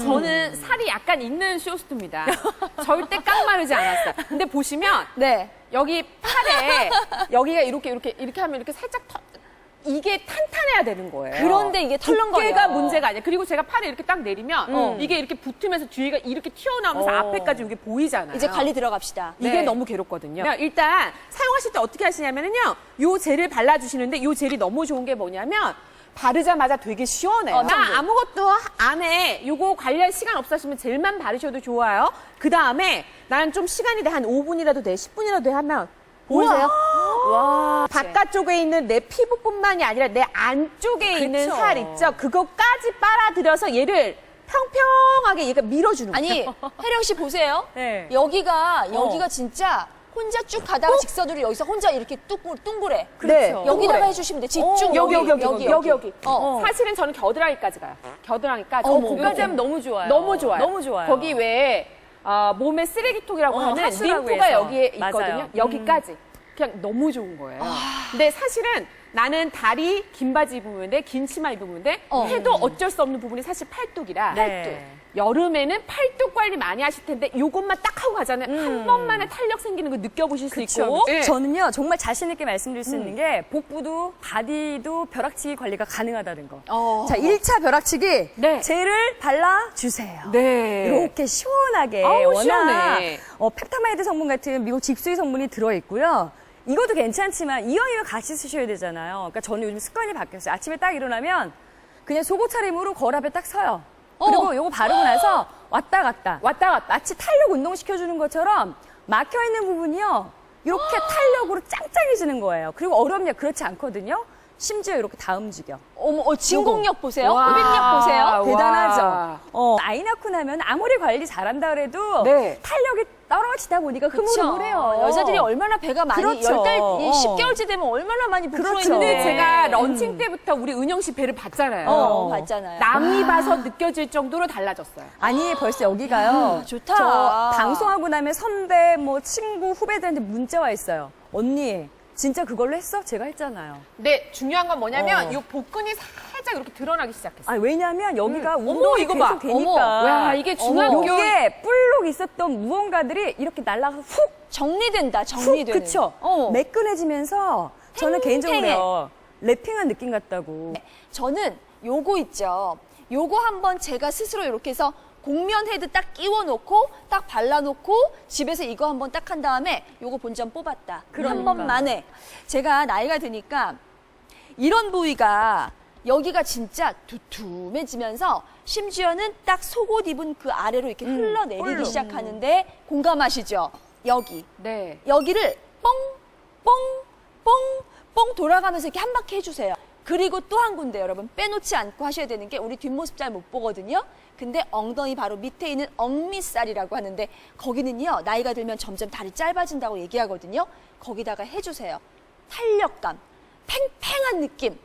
저는 살이 약간 있는 쇼스트입니다. 절대 깡 마르지 않았어요. 근데 보시면 네. 여기 팔에 여기가 이렇게 이렇게 이렇게 하면 이렇게 살짝 터, 이게 탄탄해야 되는 거예요. 그런데 이게 털렁거려. 두께가 문제가 아니야. 그리고 제가 팔을 이렇게 딱 내리면 이게 이렇게 붙으면서 뒤가 이렇게 튀어나오면서 어. 앞에까지 이게 보이잖아요. 이제 관리 들어갑시다. 이게 네. 너무 괴롭거든요. 일단 사용하실 때 어떻게 하시냐면요. 요 젤을 발라주시는데 요 젤이 너무 좋은 게 뭐냐면 바르자마자 되게 시원해요. 어, 나 아무것도 안 해. 요거 관리할 시간 없으시면 젤만 바르셔도 좋아요. 그 다음에 나는 좀 시간이 돼. 한 5분이라도 돼. 10분이라도 돼 하면 보이세요? 와. 바깥쪽에 있는 내 피부뿐만이 아니라 내 안쪽에 있는 그쵸. 살 있죠? 그거까지 빨아들여서 얘를 평평하게 얘가 밀어주는 거예요. 아니, 혜령 씨 보세요. 네. 여기가, 여기가 진짜 혼자 쭉 가다가 직선으로 여기서 혼자 이렇게 뚱글, 뚱그래. 네. 여기다가. 해주시면 돼. 집중. 여기 여기 여기 여기 여기. 어. 사실은 저는 겨드랑이까지 가요. 겨드랑이까지. 어, 거기까지 하면 너무 좋아요. 너무 좋아요. 너무 좋아요. 거기 외에 아, 몸의 쓰레기통이라고 어, 하는 하수라고 림프가 해서. 여기에 있거든요. 맞아요. 음. 여기까지. 그냥 너무 좋은 거예요. 근데 사실은 나는 다리 긴 바지 입으면 긴 치마 입으면 돼. 어. 해도 어쩔 수 없는 부분이 사실 팔뚝이라. 네. 여름에는 팔뚝 관리 많이 하실 텐데 요것만 딱 하고 가잖아요. 한 번만에 탄력 생기는 거 느껴보실 수 있고. 예. 저는요 정말 자신 있게 말씀드릴 수 있는 게 복부도 바디도 벼락치기 관리가 가능하다는 거. 어. 자, 1차 벼락치기 네. 젤을 발라 주세요. 네. 이렇게 시원하게 아우, 워낙 시원해. 어, 펩타마이드 성분 같은 미국 집수의 성분이 들어 있고요. 이것도 괜찮지만 이왕이면 같이 쓰셔야 되잖아요. 그러니까 저는 요즘 습관이 바뀌었어요. 아침에 딱 일어나면 그냥 속옷 차림으로 거울 앞에 딱 서요. 그리고 어. 요거 바르고 나서 왔다 갔다 왔다 갔다. 마치 탄력 운동 시켜주는 것처럼 막혀 있는 부분이요 이렇게 탄력으로 짱짱해지는 거예요. 그리고 어렵냐 그렇지 않거든요. 심지어 이렇게 다 움직여. 어머, 어, 진공력 보세요. 와. 흡입력 보세요. 와. 대단하죠. 어, 아이 낳고 나면 아무리 관리 잘한다 그래도 네. 탄력이 떨어지다 보니까. 흐물흐물해요. 여자들이 얼마나 배가 많이 그렇죠. 열 달, 어. 10개월째 되면 얼마나 많이 부풀어 그렇죠. 있는데 근데 제가 런칭 때부터 우리 은영 씨 배를 봤잖아요. 어, 봤잖아요. 남이 봐서 느껴질 정도로 달라졌어요. 아니 벌써 여기가요. 아, 좋다. 저 방송하고 나면 선배, 뭐 친구, 후배들한테 문자 와 있어요. 언니 진짜 그걸로 했어? 제가 했잖아요. 근데 중요한 건 뭐냐면 어. 이 복근이 살짝 이렇게 드러나기 시작했어요. 아 왜냐면 여기가 음. 어머, 운동이 이거 계속 봐. 되니까. 어머. 야, 이게 중요한 어머. 게- 여기에 뿔록 있었던 무언가들이 이렇게 날아가서 훅 정리된다, 훅 정리되는. 그쵸? 어. 매끈해지면서 저는 개인적으로 랩핑한 느낌 같다고. 네, 저는 요거 있죠. 요거 한번 제가 스스로 이렇게 해서 곡면 헤드 딱 끼워 놓고 딱 발라놓고 집에서 이거 한번 딱 한 다음에 요거 본전 뽑았다. 한 그러니까. 번만에. 제가 나이가 드니까 이런 부위가 여기가 진짜 두툼해지면서 심지어는 딱 속옷 입은 그 아래로 이렇게 흘러내리기 홀로. 시작하는데 공감하시죠? 여기. 네. 여기를 뻥, 뻥, 뻥, 뻥 돌아가면서 이렇게 한 바퀴 해주세요. 그리고 또 한 군데 여러분 빼놓지 않고 하셔야 되는 게 우리 뒷모습 잘 못 보거든요. 근데 엉덩이 바로 밑에 있는 엉미살이라고 하는데 거기는요 나이가 들면 점점 다리 짧아진다고 얘기하거든요. 거기다가 해주세요. 탄력감, 팽팽한 느낌.